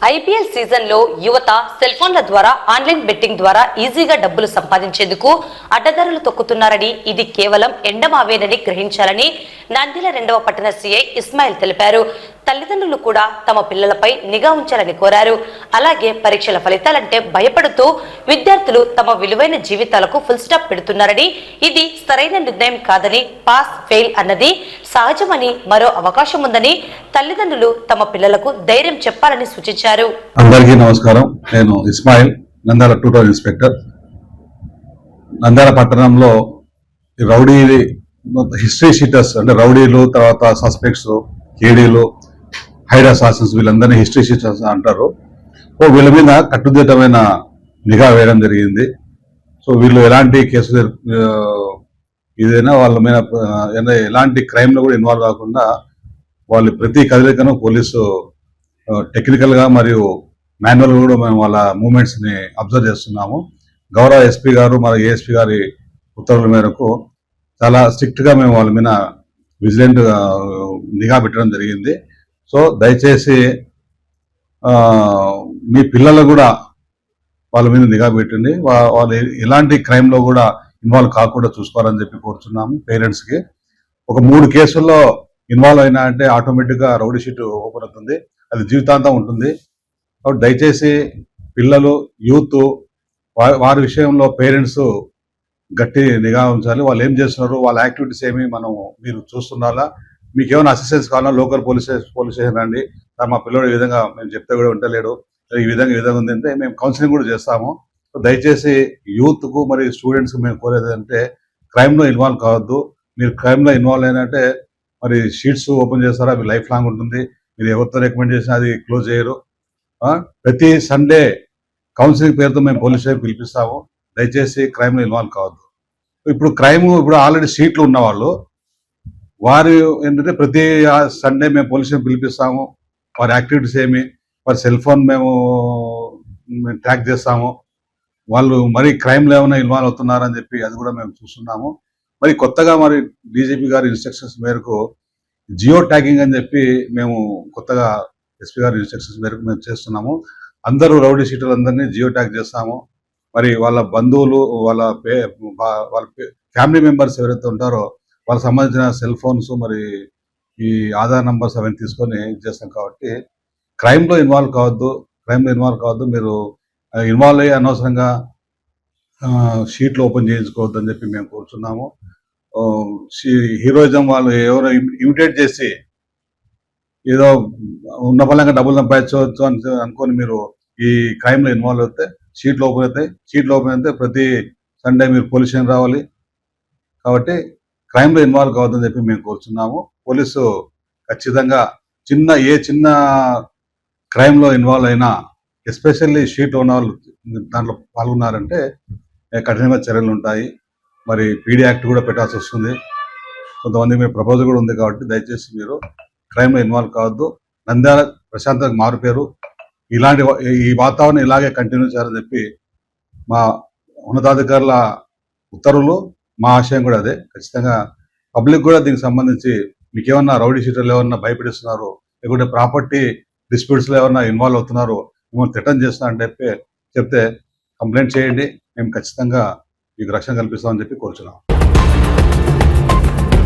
IPL సీజన్లో యువత cell ఫోన్ల ద్వారా ఆన్లైన్ బెట్టింగ్ ద్వారా ఈజీగా డబ్బులు సంపాదించేందుకు అడ్డదారులు తొక్కుతున్నారని ఇది కేవలం ఎండమావేనని గ్రహించాలని నంద్యాల రెండవ పట్టణ సీఐ ఇస్మాయిల్ తెలిపారు. తల్లిదండ్రులు కూడా తమ పిల్లలపై నిఘా ఉంచాలని కోరారు. అలాగే పరీక్షల ఫలితాలంటే భయపడుతూ విద్యార్థులు తమ విలువైన జీవితాలకు ఫుల్ స్టాప్ పెడుతున్నారని ఇది సరైన నిర్ణయం కాదని పాస్ ఫెయిల్ అన్నది సహజమని మరో అవకాశం ఉందని తల్లిదండ్రులు తమ పిల్లలకు ధైర్యం చెప్పాలని సూచించారు. అందరికీ నమస్కారం. నేను Ismail Nandala two town inspector Nandyal పట్టణంలో రౌడీ హిస్టరీ షీటర్స్ అంటే రౌడీలు తర్వాత సస్పెక్ట్స్ కేడీలు హైడ్ అసాసన్స్ వీళ్ళందరినీ హిస్టరీ అంటారు. సో వీళ్ళ మీద కట్టుదిట్టమైన నిఘా వేయడం జరిగింది. సో వీళ్ళు ఎలాంటి కేసు ఏదైనా వాళ్ళ మీద ఎలాంటి క్రైమ్లో కూడా ఇన్వాల్వ్ కాకుండా వాళ్ళు ప్రతి కదలికను పోలీసు టెక్నికల్గా మరియు మాన్యువల్ కూడా మేము వాళ్ళ మూమెంట్స్ని అబ్జర్వ్ చేస్తున్నాము. గౌరవ ఎస్పీ గారు మరియు ఏఎస్పీ గారి ఉత్తర్వుల మేరకు చాలా స్ట్రిక్ట్గా మేము వాళ్ళ మీద విజిలెంట్ నిఘా పెట్టడం జరిగింది. సో దయచేసి మీ పిల్లలు కూడా వాళ్ళ మీద నిఘా పెట్టండి. వాళ్ళు ఎలాంటి క్రైమ్లో కూడా ఇన్వాల్వ్ కాకుండా చూసుకోవాలని చెప్పి కోరుతున్నాము పేరెంట్స్కి ఒక మూడు కేసుల్లో ఇన్వాల్వ్ అయినా అంటే ఆటోమేటిక్గా రౌడీ షీట్ ఓపెన్ అవుతుంది. అది జీవితాంతం ఉంటుంది. కాబట్టి దయచేసి పిల్లలు యూత్ వారి విషయంలో పేరెంట్స్ గట్టి నిఘా ఉంచాలి. వాళ్ళు ఏం చేస్తున్నారు వాళ్ళ యాక్టివిటీస్ ఏమి మనం మీరు చూస్తున్నారా? మీకు ఏమైనా అసిస్టెన్స్ కావాలా లోకల్ పోలీస్ పోలీస్ స్టేషన్ రండి. సార్ మా పిల్లడు ఈ విధంగా మేము చెప్తే కూడా ఉంటలేడు ఈ విధంగా ఈ విధంగా ఉంది అంటే మేము కౌన్సిలింగ్ కూడా చేస్తాము. సో దయచేసి యూత్కు మరి స్టూడెంట్స్కి మేము కోరేది అంటే క్రైమ్లో ఇన్వాల్వ్ కావద్దు. మీరు క్రైమ్లో ఇన్వాల్వ్ అయినంటే మరి షీట్స్ ఓపెన్ చేస్తారా? మీ లైఫ్ లాంగ్ ఉంటుంది. మీరు ఎవరితో రికమెండ్ చేసినా అది క్లోజ్ చేయరు. ప్రతి సండే కౌన్సిలింగ్ పేరుతో మేము పోలీస్ స్టేషన్ పిలిపిస్తాము. దయచేసి క్రైమ్లో ఇన్వాల్వ్ కావద్దు. ఇప్పుడు క్రైమ్ ఇప్పుడు ఆల్రెడీ సీట్లు ఉన్నవాళ్ళు వారు ఏంటంటే ప్రతి సండే మేము పోలీస్ పిలిపిస్తాము. వారి యాక్టివిటీస్ ఏమి వారి సెల్ ఫోన్ మేము ట్రాక్ చేస్తాము. వాళ్ళు మరి క్రైమ్లో ఏమైనా ఇన్వాల్వ్ అవుతున్నారని చెప్పి అది కూడా మేము చూస్తున్నాము. మరి కొత్తగా మరి డీజీపీ గారి ఇన్స్ట్రక్షన్స్ మేరకు జియో ట్యాగింగ్ అని చెప్పి మేము కొత్తగా ఎస్పీ గారి ఇన్స్ట్రక్షన్స్ మేరకు మేము చేస్తున్నాము. అందరూ రౌడీ షీటర్లు అందరినీ జియో ట్యాగ్ చేస్తాము. మరి వాళ్ళ బంధువులు వాళ్ళ పే వాళ్ళ ఫ్యామిలీ మెంబర్స్ ఎవరైతే ఉంటారో వాళ్ళకి సంబంధించిన సెల్ ఫోన్స్ మరి ఈ ఆధార్ నంబర్స్ అవన్నీ తీసుకొని చేస్తాం కాబట్టి క్రైమ్లో లో ఇన్వాల్వ్ కావద్దు క్రైమ్లో లో ఇన్వాల్వ్ కావద్దు. మీరు ఇన్వాల్వ్ అయ్యి అనవసరంగా షీట్లు ఓపెన్ చేయించుకోవద్దు అని చెప్పి మేము కోరుచున్నాము. హీరోయిజం వాళ్ళు ఎవరో ఇమిటేట్ చేసి ఏదో ఉన్న ఫలంగా డబ్బులు సంపాదించవచ్చు అని అనుకొని మీరు ఈ క్రైమ్లో ఇన్వాల్వ్ అయితే షీట్లు ఓపెన్ అవుతాయి షీట్లు ఓపెన్ అయితే ప్రతి సండే మీరు పోలీస్ స్టేషన్ రావాలి. కాబట్టి క్రైమ్లో ఇన్వాల్వ్ కావద్దని చెప్పి మేము కోరుతున్నాము పోలీసు ఖచ్చితంగా చిన్న ఏ చిన్న క్రైమ్లో ఇన్వాల్వ్ అయినా ఎస్పెషల్లీ షీట్ ఉన్న వాళ్ళు దాంట్లో పాల్గొన్నారంటే కఠినమైన చర్యలు ఉంటాయి. మరి పీడీ యాక్ట్ కూడా పెట్టాల్సి వస్తుంది. కొంతమంది మీ ప్రపోజల్ కూడా ఉంది కాబట్టి దయచేసి మీరు క్రైమ్లో ఇన్వాల్వ్ కావద్దు. నంద్యాల ప్రశాంతంగా మారిపోయారు ఇలాంటి వా- ఈ వాతావరణం ఇలాగే కంటిన్యూ చేయాలని చెప్పి మా ఉన్నతాధికారుల ఉత్తర్వులు మా ఆశయం కూడా అదే. ఖచ్చితంగా పబ్లిక్ కూడా దీనికి సంబంధించి మీకు ఏమన్నా రౌడీ షీటర్లు ఏమన్నా భయపెడిస్తున్నారు లేకుంటే ప్రాపర్టీ డిస్ప్యూట్స్లో ఏమన్నా ఇన్వాల్వ్ అవుతున్నారు మిమ్మల్ని తిట్టం చేస్తున్నా అని చెప్పి చెప్తే కంప్లైంట్ చేయండి. మేము ఖచ్చితంగా మీకు రక్షణ కల్పిస్తామని చెప్పి కోరుచున్నాం.